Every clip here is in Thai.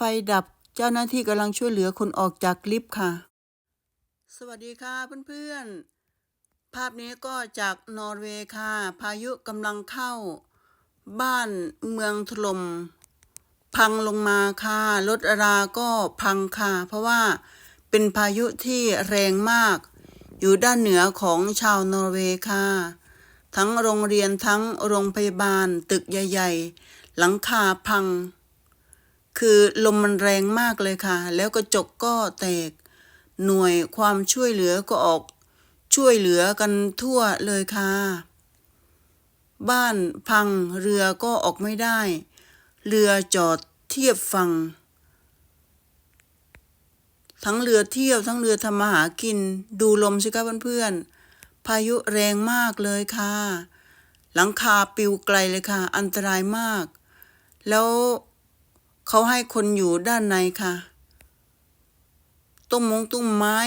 ไฟดับเจ้าหน้าที่กำลังช่วยเหลือคนออกจากลิฟต์ค่ะ สวัสดีค่ะเพื่อนๆ ภาพนี้ก็จากนอร์เวย์ค่ะ พายุกำลังเข้า บ้านเมืองถล่มพังลงมาค่ะรถราก็พังค่ะ เพราะว่าเป็นพายุที่แรงมาก อยู่ด้านเหนือของชาวนอร์เวย์ค่ะ ทั้งโรงเรียนทั้งโรงพยาบาลตึกใหญ่ ๆ หลังคาพัง คือลมมันแรงมากเลยค่ะ แล้วกระจกก็แตก หน่วยความช่วยเหลือก็ออก ช่วยเหลือกันทั่วเลยค่ะ บ้านพังเรือก็ออกไม่ได้ เรือจอดเทียบฝั่งทั้งเรือเที่ยวทั้งเรือทำมาหากิน ดูลมสิคะเพื่อนๆพายุแรงมากเลยค่ะ หลังคาปิวไกลเลยค่ะ อันตรายมาก แล้ว เขาให้คนอยู่ด้านในค่ะต้นมงต้นไม้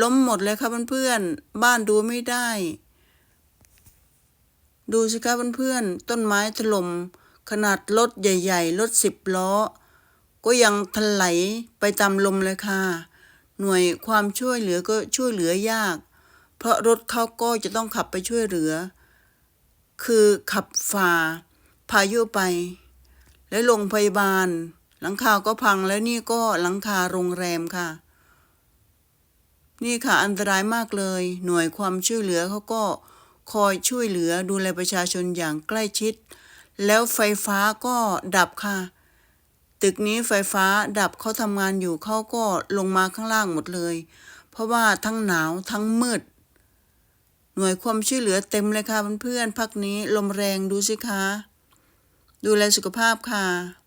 ล้มหมดเลยค่ะเพื่อนๆบ้านดูไม่ได้ ดูสิคะเพื่อนๆต้นไม้ถล่มขนาดรถใหญ่ ๆรถสิบล้อ ก็ยังถลายไปตามลมเลยค่ะ หน่วยความช่วยเหลือก็ช่วยเหลือยาก เพราะรถเขาก็จะต้องขับไปช่วยเหลือ คือขับฝ่า พายุไป และโรงพยาบาล หลังคาก็พังแล้วนี่ก็หลังคาโรงแรมค่ะ นี่ค่ะอันตรายมากเลย หน่วยความช่วยเหลือเขาก็คอยช่วยเหลือดูแลประชาชนอย่างใกล้ชิด แล้วไฟฟ้าก็ดับค่ะ ตึกนี้ไฟฟ้าดับเขาทำงานอยู่เขาก็ลงมาข้างล่างหมดเลย เพราะว่าทั้งหนาวทั้งมืด หน่วยความช่วยเหลือเต็มเลยค่ะเพื่อนๆพักนี้ลมแรงดูสิคะ ดูแลสุขภาพค่ะ